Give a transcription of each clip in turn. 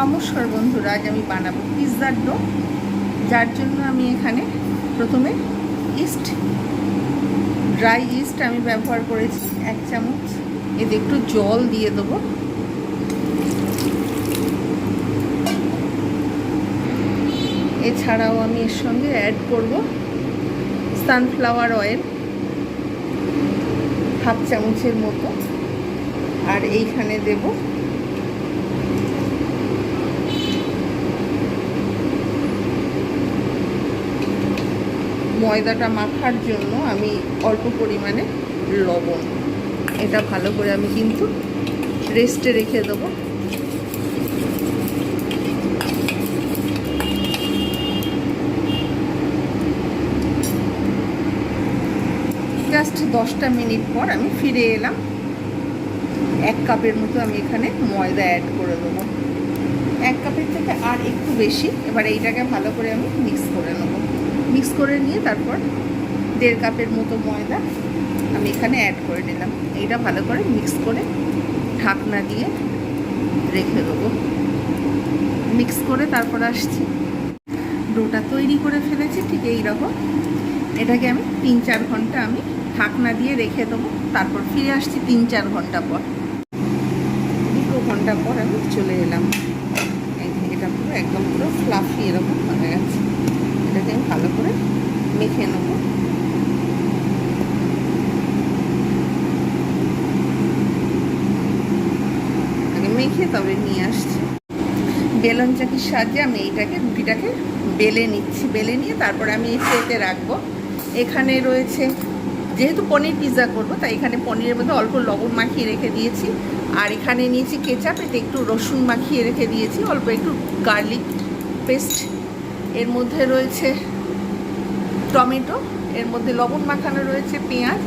নমস্কার বন্ধুরা, আজ আমি বানাবো পিৎজার ডো যার জন্য আমি এখানে প্রথমে ইস্ট ড্রাই ইস্ট আমি ব্যবহার করেছি এক চামচ। এতে একটু জল দিয়ে দেবো। এছাড়াও আমি এর সঙ্গে অ্যাড করব সানফ্লাওয়ার অয়েল হাফ চামচের মতো। আর এইখানে দেবো ময়দাটা মাখার জন্য আমি অল্প পরিমাণে লবণ। এটা ভালো করে আমি কিন্তু রেস্টে রেখে দেবো। জাস্ট দশটা মিনিট পর আমি ফিরে এলাম। এক কাপের মতো আমি এখানে ময়দা অ্যাড করে দেবো। এক কাপের থেকে আর একটু বেশি, এবার এইটাকে ভালো করে আমি মিক্স করে নেব। মিক্স করে নিয়ে তারপর দেড় কাপের মতো ময়দা আমি এখানে অ্যাড করে নিলাম। এইটা ভালো করে মিক্স করে ঢাকনা দিয়ে রেখে দেবো। মিক্স করে তারপর আসছি। ডোটা তৈরি করে ফেলেছি, ঠিক এই রকম। এটাকে আমি তিন চার ঘণ্টা আমি ঢাকনা দিয়ে রেখে দেবো। তারপর ফিরে আসছি তিন চার ঘণ্টা পর। দুটো ঘণ্টা পর আমি চলে এলাম। এটা পুরো একদম পুরো ফ্লাফি এরকম হয়ে গেছে। ভালো করে মেখে নেব। আগে মেখে তবে নিয়ে আসছি। বেলন চাকির সাহায্যে আমি এইটাকে রুটিটাকে বেলে নিচ্ছি। বেলে নিয়ে তারপরে আমি ট্রেতে রাখব। এখানে রয়েছে, যেহেতু পনির পিৎজা করব, তাই এখানে পনিরের মধ্যে অল্প লবণ মাখিয়ে রেখে দিয়েছি। আর এখানে নিয়েছি কেচাপ এতে একটু রসুন মাখিয়ে রেখে দিয়েছি। অল্প একটু গার্লিক পেস্ট এর মধ্যে রয়েছে টমেটো, এর মধ্যে লবণ মাখানো রয়েছে, পেঁয়াজ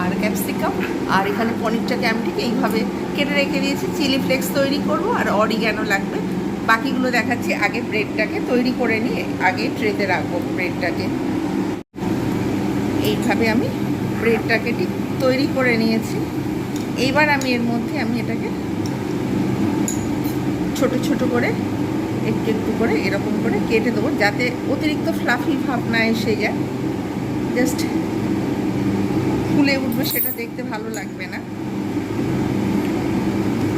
আর ক্যাপসিকাম। আর এখানে পনিরটাকে আমি ঠিক এইভাবে কেটে রেখে দিয়েছি। চিলি ফ্লেক্স তৈরি করব আর অরিগ্যানো লাগবে। বাকিগুলো দেখাচ্ছি আগে ব্রেডটাকে তৈরি করে নিয়ে আগে ট্রেতে রাখব ব্রেডটাকে। এইভাবে আমি ব্রেডটাকে ঠিক তৈরি করে নিয়েছি। এইবার আমি এর মধ্যে আমি এটাকে ছোট ছোট করে একটু একটু করে এরকম করে কেটে দেবো যাতে অতিরিক্ত ফ্লাফি ভাব না এসে যায়। জাস্ট ফুলে উঠবে, সেটা দেখতে ভালো লাগবে না।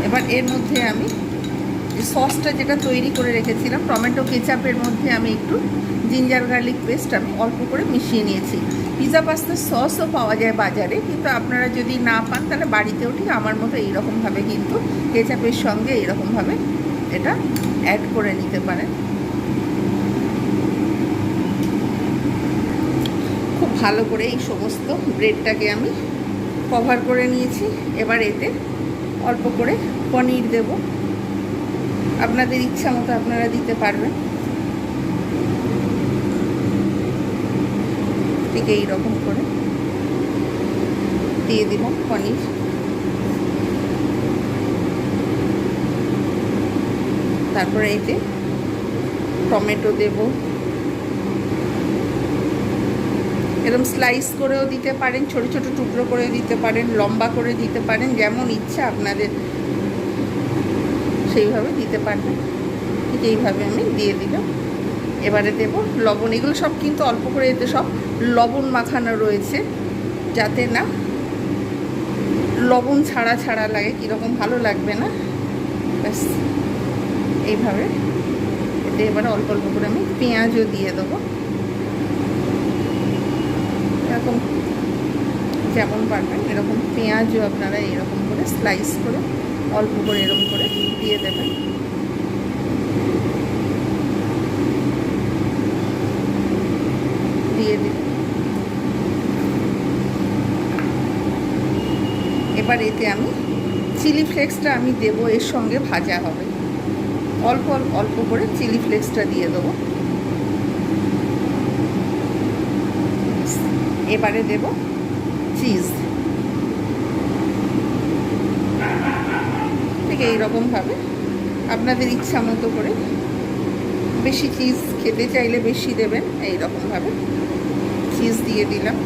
এবার এর মধ্যে আমি সসটা যেটা তৈরি করে রেখেছিলাম, টমেটো কেচাপের মধ্যে আমি একটু জিঞ্জার গার্লিক পেস্ট আমি অল্প করে মিশিয়ে নিয়েছি। পিজা পাস্তার সসও পাওয়া যায় বাজারে, কিন্তু আপনারা যদি না পান, তাহলে বাড়িতেও ঠিক আমার মতো এইরকমভাবে কিন্তু কেচাপের সঙ্গে এইরকমভাবে এটা অ্যাড করে নিতে পারেন। ভালো করে এই সমস্ত ব্রেডটাকে আমি কভার করে নিয়েছি। এবার এতে অল্প করে পনির দেব। আপনাদের ইচ্ছা মতো আপনারা দিতে পারবেন। ঠিক এই রকম করে দিয়ে দিলাম পনির। তারপরে এতে টমেটো দেব। এরকম স্লাইস করেও দিতে পারেন, ছোট ছোট টুকরো করে দিতে পারেন, লম্বা করে দিতে পারেন, যেমন ইচ্ছা আপনাদের সেইভাবে দিতে পারবেন। ঠিক এইভাবে আমি দিয়ে দিলাম। এবারে দেব লবণ। এগুলো সব কিন্তু অল্প করে এতে সব লবণ মাখানো রয়েছে, যাতে না লবণ ছাড়া ছাড়া লাগে, কীরকম ভালো লাগবে না। ব্যাস, এইভাবে। এতে এবারে অল্প অল্প করে আমি পেঁয়াজও দিয়ে দেবো এরকম যেমন পারবেন? এরকম পেঁয়াজও আপনারা এরকম করে স্লাইস করে, অল্প করে এরকম করে দিয়ে দেবেন। দিয়ে দিন। এবার এতে আমি চিলি ফ্লেক্সটা আমি দেবো, এর সঙ্গে ভাজা হবে। অল্প অল্প করে চিলি ফ্লেক্সটা দিয়ে দেবো। এবারে দেব চিজ ঠিক এইরকমভাবে আপনাদের ইচ্ছা মতো করে। বেশি চিজ খেতে চাইলে বেশি দেবেন এইরকমভাবে চিজ দিয়ে দিলাম।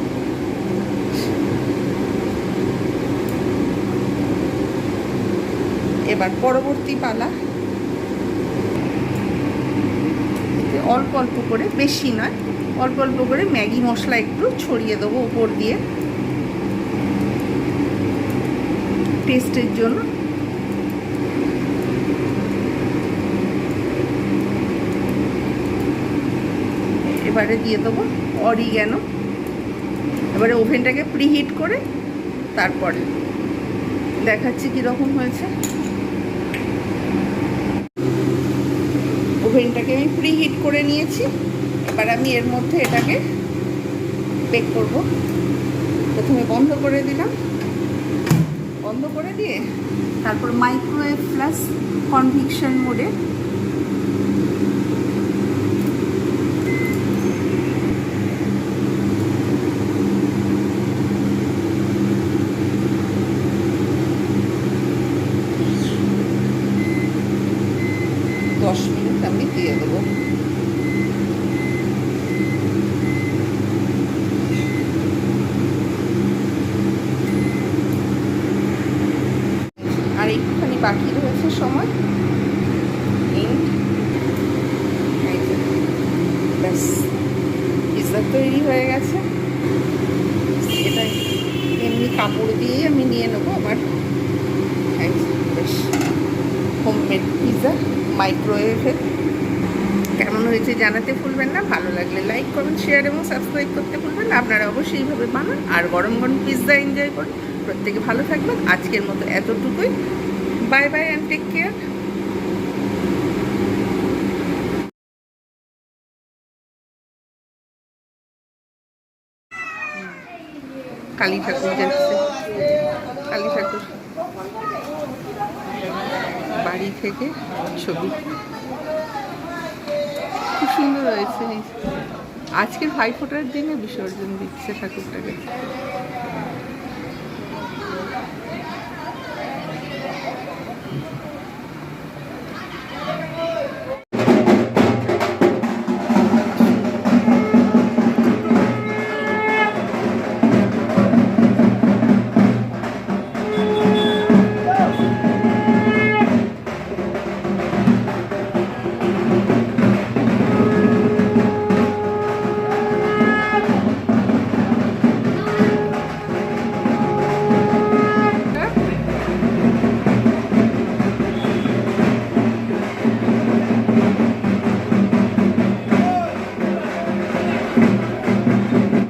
এবার পরবর্তী পালা। অল্প অল্প করে, বেশি নয়, অল্প অল্প করে ম্যাগি মশলা একটু ছড়িয়ে দেবো উপর দিয়ে। টেস্টের জন্য। এবারে দিয়ে দেবো অরিগ্যানো। এবারে ওভেনটাকে প্রিহিট করে তারপরে দেখাচ্ছি কীরকম হয়েছে। ওভেনটাকে আমি প্রিহিট করে নিয়েছি। এবার আমি এর মধ্যে এটাকে বেক করব। প্রথমে বন্ধ করে দিলাম। বন্ধ করে দিয়ে তারপর মাইক্রোওয়েভ প্লাস কনভিকশন মোডে দশ মিনিট আমি দিয়ে দেবো আর একটুখানি বাকি রয়েছে সময়। ব্যাস তৈরি হয়ে গেছে। এটা এমনি কাপড় দিয়েই আমি নিয়ে নেব যে, বেশ হোমমেড পিৎজা মাইক্রোওয়েভে কেমন হয়েছে জানাতে ভুলবেন না ভালো লাগলে লাইক করুন শেয়ার এবং সাবস্ক্রাইব করতে ভুলবেন না। আপনারা অবশ্যই এইভাবে বানান। আর গরম গরম পিৎজা এনজয় করুন। প্রত্যেকে ভালো থাকবেন। আজকের মতো এতটুকুই। Bye bye and take care Kali ঠাকুর যাচ্ছে কালী ঠাকুর। বাড়ি থেকে ছবি। খুব সুন্দর হয়েছে। আজকের ভাইফোঁটার দিনে বিসর্জন দিচ্ছে ঠাকুরটাকে।